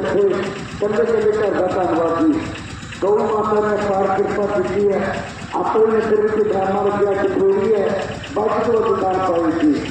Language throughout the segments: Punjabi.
ਇੱਥੇ ਕੱਲੇ ਕੱਲੇ ਘਰ ਦਾ ਧੰਨਵਾਦ ਜੀ। ਗਊ ਮਾਤਾ ਨੇ ਪਾਰ ਕਿਰਪਾ ਕੀਤੀ ਹੈ। ਆਪਣੇ ਨਗਰ ਵਿੱਚ ਡਰਾਮਾ ਲੱਗਿਆ ਜ਼ਰੂਰੀ ਹੈ। ਵੱਧ ਤੋਂ ਵੱਧ ਪਾਈ ਜੀ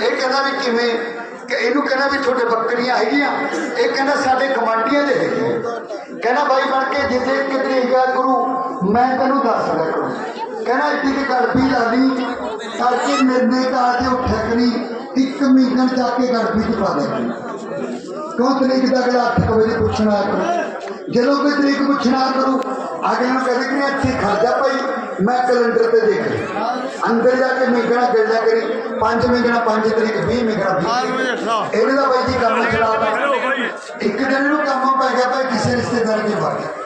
ਇਹ ਕਹਿੰਦਾ ਵੀ ਕਿਵੇਂ, ਕਿ ਇਹਨੂੰ ਕਹਿੰਦਾ ਵੀ ਤੁਹਾਡੇ ਬੱਕਰੀਆਂ ਹੈਗੀਆਂ। ਇਹ ਕਹਿੰਦਾ ਸਾਡੇ ਗਵਾਂਢੀਆਂ ਦੇ ਹੈਗੇ ਕਹਿੰਦਾ ਬਾਈ ਬਣ ਕੇ ਜਿੱਥੇ ਇੱਕ ਤਰੀਕ ਹੋਇਆ ਕਰੂ ਮੈਂ ਤੈਨੂੰ ਦੱਸ ਦਿਆ ਕਰੂੰ ਕਹਿੰਦਾ ਇੱਡੀ ਦੀ ਗੜਬੀ ਲਾ ਲਈ ਕਰਕੇ ਨਿਰਣੇ ਕਾ ਤੇ ਉੱਠਿਆ ਇੱਕ ਮਹੀਨਾ ਜਾ ਕੇ ਗੜਬੀ ਚ ਪਾ ਦੇ ਕਿਉਂ ਤਰੀਕ ਦਾ ਅਗਲਾ 8 ਵਜੇ ਪੁੱਛਣਾ ਕਰੂ ਜਦੋਂ ਕੋਈ ਤਰੀਕ ਪੁੱਛਣਾ ਕਰੂ ਅਗਲੇ ਨੂੰ ਕਹਦੇ ਕਿ ਖੜ ਜਾ ਭਾਈ ਮੈਂ ਕੈਲੰਡਰ ਤੇ ਦੇਖ ਰਿਹਾ ਅੰਦਰ ਜਾ ਕੇ ਮੇਗਣਾ ਗਿਣ ਲਿਆ ਕਰੀ 5 ਮੇਗਣਾ 5 ਤਰੀਕ 20 ਮੇਗਣਾ 20 ਇਹਨੇ ਦਾ ਬਾਈ ਜੀ ਕੰਮ ਚਲਾਤਾ ਇੱਕ ਦਿਨ ਇਹਨੂੰ ਕੰਮ ਪੈ ਗਿਆ ਭਾਈ ਕਿਸੇ ਰਿਸ਼ਤੇਦਾਰ ਦੀ ਬਾਤ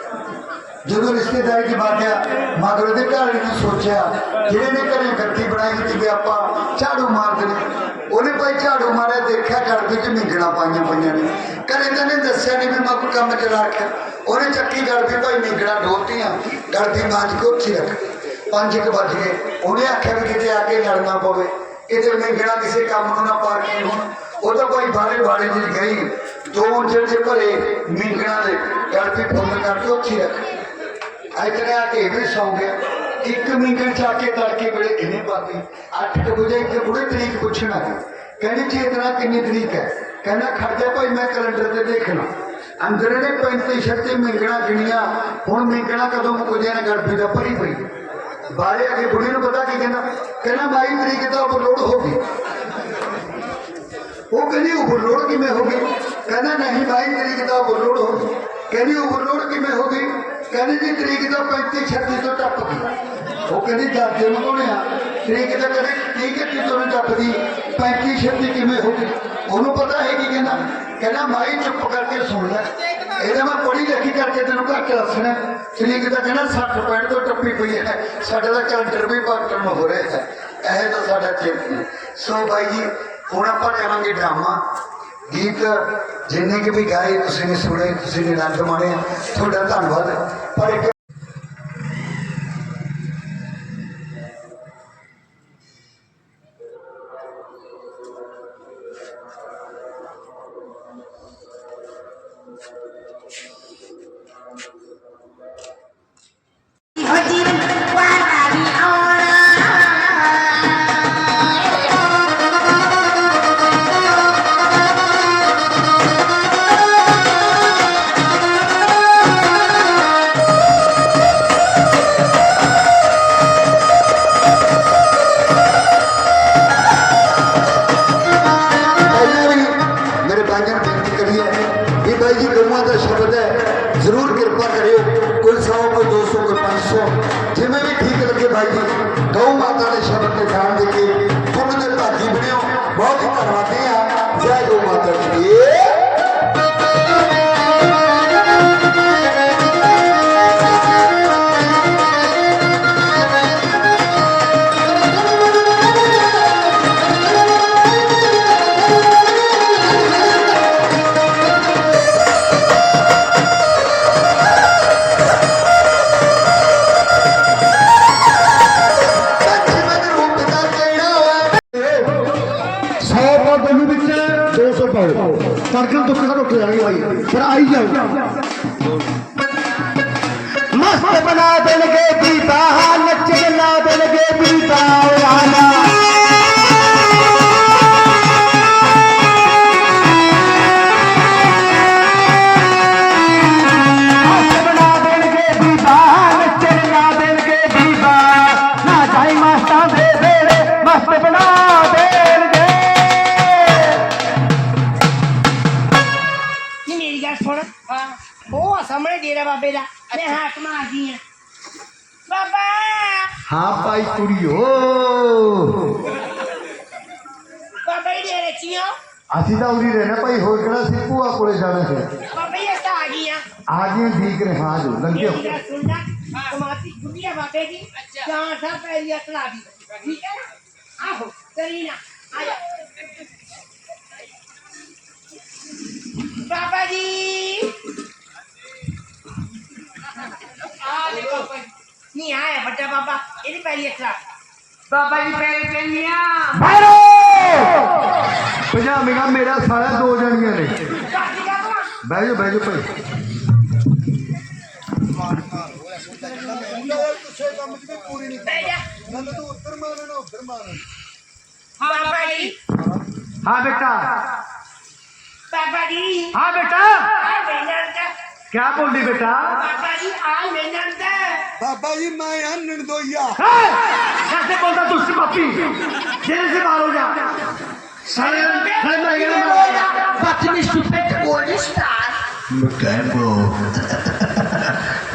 ਜਦੋਂ ਰਿਸ਼ਤੇਦਾਰ ਦੀ ਬਾਤ ਆ ਮਗਰ ਦੇ ਘਰ ਨੇ ਸੋਚਿਆ ਜਿਹੜੇ ਨੇ ਘਰੇ ਗੱਤੀ ਬਣਾਈ ਸੀ ਕਿ ਆਪਾਂ ਝਾੜੂ ਮਾਰ ਦੇਣੇ। ਉਹਨੇ ਭਾਈ ਝਾੜੂ ਮਾਰਿਆ, ਦੇਖਿਆ ਘਰ ਵਿੱਚ ਮਿੰਗਣਾ ਪਾਈਆਂ ਪਈਆਂ ਨੇ। ਘਰੇ ਤਾਂ ਨੇ ਦੱਸਿਆ ਨਹੀਂ ਵੀ ਮੈਂ ਕੋਈ ਕੰਮ ਚਲਾ ਰੱਖਿਆ ਉਹਨੇ ਚੱਕੀ ਗੜ ਭਾਈ ਮਿੰਗਣਾ ਢੋਤੀਆਂ ਗੜਦੀ ਮਾਂਜ ਕੇ ਉੱਥੇ ਰੱਖ। ਪੰਜ ਕੁ ਵੱਜ ਗਏ। ਉਹਨੇ ਆਖਿਆ ਵੀ ਕਿਤੇ ਆ ਕੇ ਲੜਨਾ ਪਵੇ। ਕਿਤੇ ਮਿੰਗਣਾ ਕਿਸੇ ਕੰਮ ਨੂੰ ਨਾ ਪਾ ਕੇ ਹੁਣ। ਉਹ ਤਾਂ ਕੋਈ ਬਾਰੇ ਬਾਰੇ ਜੀ ਗਈ ਦੋ ਉਂਜਲ ਦੇ ਭਰੇ ਮਿੰਗਣਾ ਦੇ। ਗੜਦੀ ਫੁੱਲ ਕਰਕੇ ਉੱਥੇ ਰੱਖ। ਇਤਨੇ ਆ ਕੇ ਵੀ ਸੌਂ ਗਿਆ। ਇੱਕ ਮਿੰਟ ਚ ਆ ਕੇ ਤੜਕੇ ਵੇਲੇ ਇਹਨੇ ਬਾਤੀ 8 ਵਜੇ ਇੱਕ ਬੁੜੇ ਤਰੀਕ ਪੁੱਛਣਾ ਕਹਿੰਦੀ ਜੀ ਇਤਨਾ ਕਿੰਨੀ ਤਰੀਕ ਹੈ? ਕਹਿੰਦਾ ਖਰਚਾ ਭਾਈ, ਮੈਂ ਕੈਲੰਡਰ ਤੇ ਦੇਖਣਾ ਅੰਦਰ ਨੇ 35 ਛੱਤੇ ਮਿੰਗਣਾ ਗਿਣੀਆਂ। ਹੁਣ ਮਿੰਗਣਾ ਕਦੋਂ ਮੁੱਕਦਿਆਂ ਨੇ, ਗੜਬੀ ਦਾ ਭਰੀ ਪਈ ਬਾਰੇ ਅਗੇ ਬੁੜੀ ਨੂੰ ਪਤਾ ਕੀ ਕਹਿੰਦਾ? ਕਹਿੰਦਾ 22 ਤਰੀਕ ਤਾਂ ਓਵਰਲੋਡ ਹੋ ਗਈ। ਉਹ ਕਹਿੰਦੀ ਓਵਰਲੋਡ ਕਿਵੇਂ ਹੋ ਗਈ? ਕਹਿੰਦਾ, ਨਹੀਂ 22 ਤਰੀਕ ਦਾ ਓਵਰਲੋਡ ਹੋ ਗਈ। ਕਹਿੰਦੀ ਓਵਰਲੋਡ ਕਿਵੇਂ ਹੋ ਗਈ? ਕਹਿੰਦੀ ਜੀ ਤਰੀਕ ਤਾਂ 35 36 ਤੋਂ ਟੱਪ ਉਹ ਕਹਿੰਦੀ ਦਾਦੇ ਨੂੰ ਕੋਣਿਆ ਤਰੀਕ ਤਾਂ ਕਦੇ 30 ਕਿ ਤੋਂ ਟੱਪਦੀ। 35 36 ਕਿਵੇਂ ਹੋ ਗਈ? ਉਹਨੂੰ ਪਤਾ ਹੈ ਕੀ ਕਹਿੰਦਾ? ਕਹਿੰਦਾ, ਮਾਈ ਚੁੱਪ ਕਰਕੇ ਸੁਣ ਲੈ। ਇਹਦਾ ਮੈਂ ਪੜ੍ਹੀ ਲਿਖੀ ਕਰਕੇ ਤੈਨੂੰ ਘੱਟ ਦੱਸਣਾ ਤਰੀਕ ਤਾਂ ਕਹਿੰਦਾ 60 65 ਤੋਂ ਟੱਪੀ ਪਈ ਹੈ। ਸਾਡਾ ਤਾਂ ਕੈਲੰਡਰ ਵੀ ਬਦਲਣ ਹੋ ਰਿਹਾ ਹੈ। ਇਹ ਤਾਂ ਸਾਡਾ ਚੇਤ ਸੋ ਬਾਈ ਜੀ, ਹੁਣ ਆਪਾਂ ਕਰਾਂਗੇ ਡਰਾਮਾ। ਗੀਤ, ਜਿੰਨੇ ਕਿ ਵੀ ਗਾਏ, ਤੁਸੀਂ ਨੇ ਸੁਣੇ, ਤੁਸੀਂ ਨੇ ਆਨੰਦ ਮਾਣਿਆ, ਤੁਹਾਡਾ ਧੰਨਵਾਦ। ਪਰ ਇੱਕ ਗਊਆਂ ਹੈ ਜ਼ਰੂਰ ਕਿਰਪਾ ਕਰਿਓ। ਕੋਈ 100 ਕੋਈ 200 ਕੋਈ 500 ਜਿਵੇਂ ਵੀ ਠੀਕ ਲੱਗੇ ਭਾਈ ਜੀ, ਗਊ ਮਾਤਾ ਦੇ ਸ਼ਬਦ ਤੇ ਜਾਣ ਦੇ ਕੇ ग दुख न रुको भाई फिर आई जाओ मस्त बना गे पीता नचे पीता ਸਾਹਮਣੇ ਡੇਰਾ ਬਾਬੇ ਦਾ। ਮੈਂ ਹਾਕ ਮਾਰਦੀ ਆ। ਬਾਬਾ! ਹਾਂ ਭਾਈ ਕੁੜੀਓ। ਬਾਬਾ ਜੀ ਡੇਰੇ ਚੀਓ ਅਸੀਂ ਤਾਂ ਉਰੀ ਰਹਿਣਾ ਭਾਈ ਹੋਰ ਕਿਹੜਾ ਸੀ ਭੂਆ ਕੋਲੇ ਜਾਣਾ ਸੀ? ਬਾਬਾ ਜੀ ਅਸਾਂ ਆ ਗਈ ਆ ਆ ਗਏ ਠੀਕ ਰਹੇ ਹਾਂ ਜੋ ਲੰਘਿਓ। ਮੇਰੀ ਗੱਲ ਸੁਣ ਲੈ। ਕਮਾਤੀ ਗੁੱਡੀਆ ਬਾਬੇ ਦੀ। ਚਾਰ ਸਾਲ ਪਹਿਲੀ ਅਸਲਾ ਦੀ। ਠੀਕ ਹੈ ਨਾ? ਆਹੋ ਕਰੀ ਨਾ। ਆ ਜਾ। ਬਾਬਾ ਜੀ ਆ ਲੈ ਬਾਬਾ ਜੀ। ਨਹੀਂ ਆਇਆ ਵੱਡਾ ਬਾਬਾ ਇਹਦੀ ਪਹਿਲੀ ਅਸਲਾ ਬਾਬਾ ਜੀ ਪਹਿਲੀ ਪਹਿਲੀਆਂ ਭੈਰੋ ਪੰਜਾਬੀਆਂ ਮੇਰਾ ਸਾਲਾ ਦੋ ਜਣੀਆਂ ਨੇ ਕਾਹਦੀ ਦਾ ਤੂੰ ਬਹਿ ਜਾ ਬਹਿ ਜਾ ਭਾਈ ਬਹਿ ਜਾ ਬਾਬਾ ਜੀ ਹਾਂ ਬੇਟਾ ਬਾਬਾ ਜੀ ਹਾਂ ਬੇਟਾ ਆ ਮੈਨਨ ਦਾ ਕਿਆ ਬੋਲੀ ਬੇਟਾ babayi mayan nirdoya. Hey! Kaste konta tushti papi. Jere se baro ja. Sayan, sayan mayan nirdoya. Bati mi stupid golden star. Look at bro.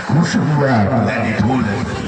Kushubwa. Let it hold it.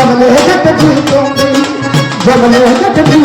ਜਮਲੇ ਜੱਟ ਦੀ ਚੁੰਦੀ ਤੈਨੂੰ ਜਾਣਾ ਵੀ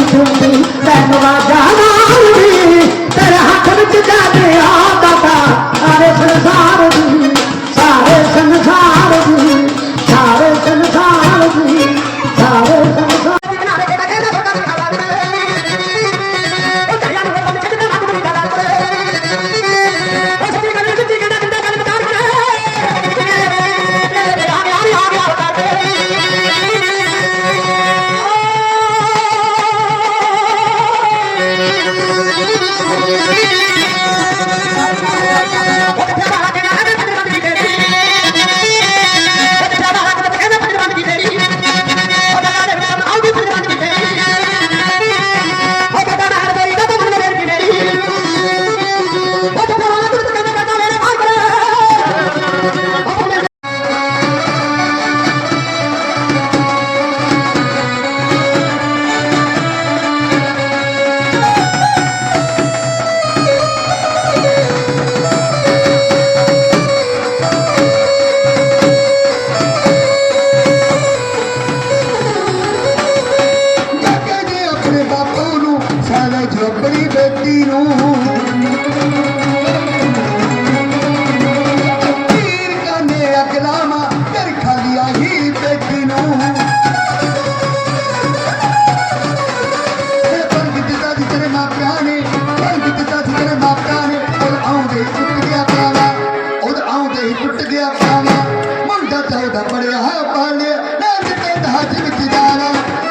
ದಪ್ಪಡಿದ ಹಾಪಾಣೆ ನಾಚಿದಂತಹ ಜಿಮಿಕಿದಾನ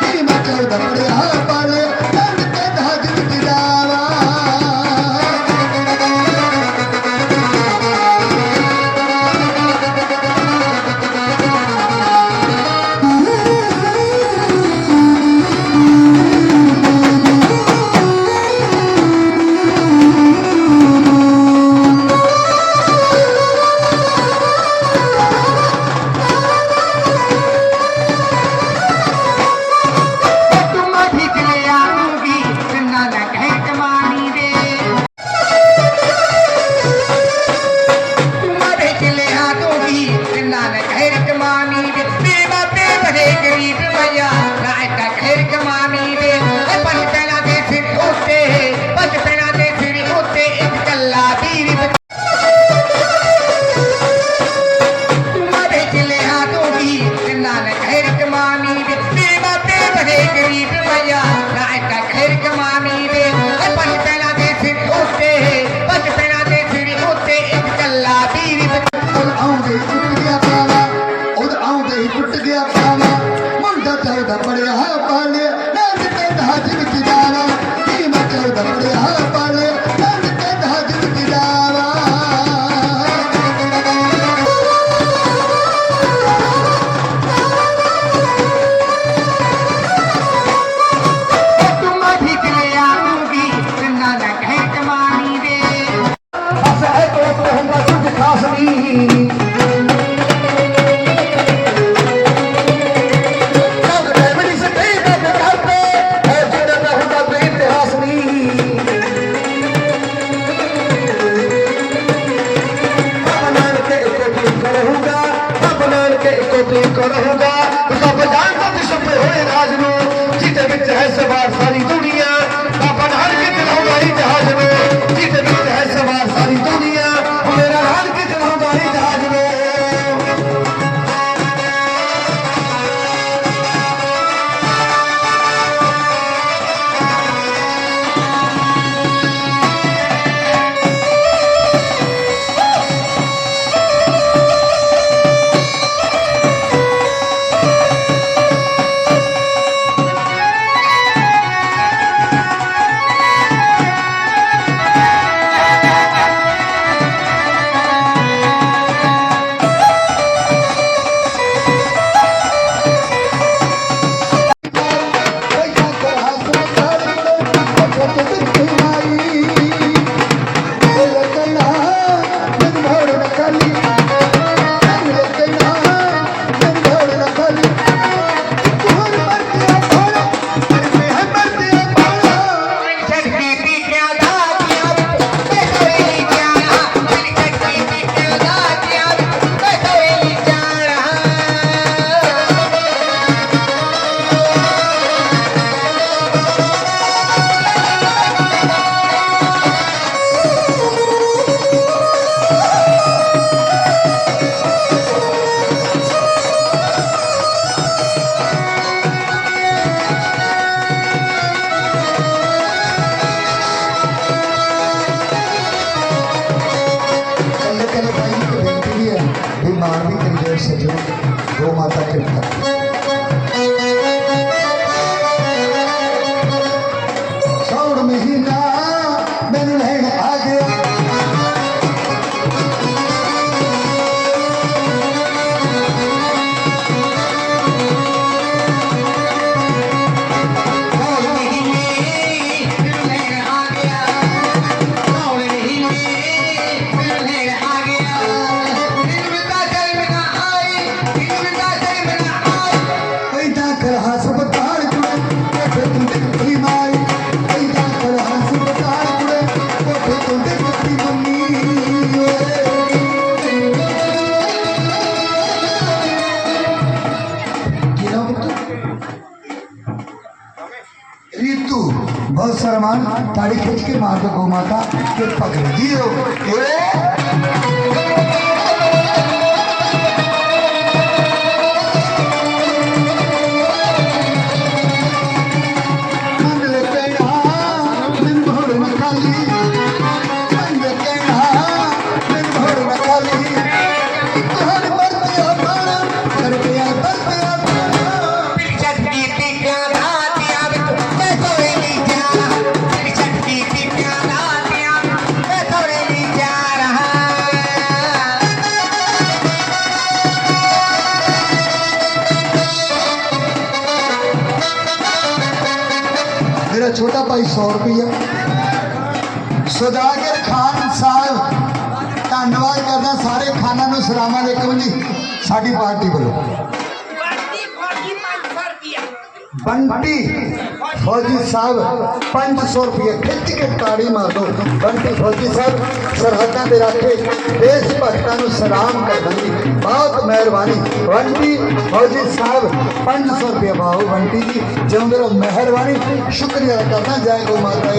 ಈ ಮಕ್ಕಳು ದಪ್ಪಡಿದ ਮੇਰਾ ਛੋਟਾ ਭਾਈ 100 ਰੁਪਈਆ। ਸਦਾਗਰ ਖਾਨ ਸਾਹਿਬ ਧੰਨਵਾਦ ਕਰਦਾ ਸਾਰੇ ਖਾਨਾਂ ਨੂੰ ਸਲਾਮਾਂ ਅਲੈਕਮ ਜੀ ਸਾਡੀ ਪਾਰਟੀ ਵੱਲੋਂ। ਬੰਟੀ। फौजी साहब, पाँच सौ रुपये खिंच के ताड़ी मार दो बंटी फौजी साहब, सरहदा दे रखे। देश भक्तों सलाम कर दी बहुत मेहरबानी। बंटी फौजी साहब, पाँच सौ रुपये पाओ बंटी जी। जो मेरा मेहरबानी। शुक्रिया करना जय गो माता